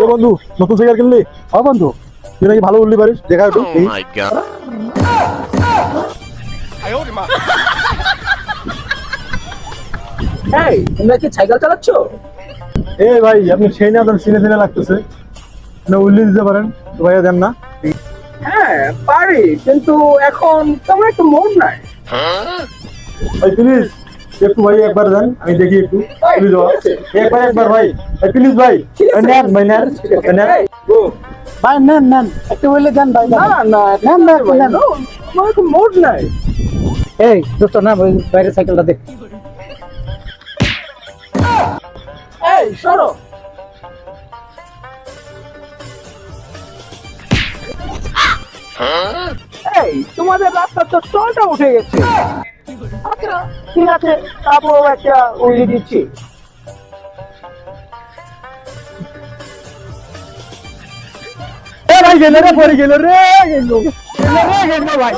ও বন্ধু নতুন সাইকেল কিনলি? হ্যাঁ বন্ধু। তুই নাকি ভালো উঠলি পারিস? দেখা একটু Oh এই তোমরা কি সাইকেল চালাচ্ছ? এ ভাই আপনি সেই না আপনার সিনে সিনে লাগতেছে। না উল্লি দিতে পারেন তো ভাইয়া দেন না। হ্যাঁ পারি কিন্তু এখন তোমার একটু মন নাই। ভাই প্লিজ একটু ভাই একবার দেন আমি দেখি একটু। প্লিজ একবার একবার ভাই। প্লিজ ভাই নেন ভাই নেন নেন। ভাই নেন নেন। একটু বললে দেন ভাই না না না, না, ভাই, না। no, আমার এখন মোড নাই। এই দোস্ত না ওই বাইরে সাইকেলটা দেখ এই সরো। এই তোমাদের রাস্তা তো টলটা উঠে গেছে। ঠিক আছে তারপর একটা উড়িয়ে দিচ্ছি। ভাই গেল রে। পরে গেল রে গেল। ভাই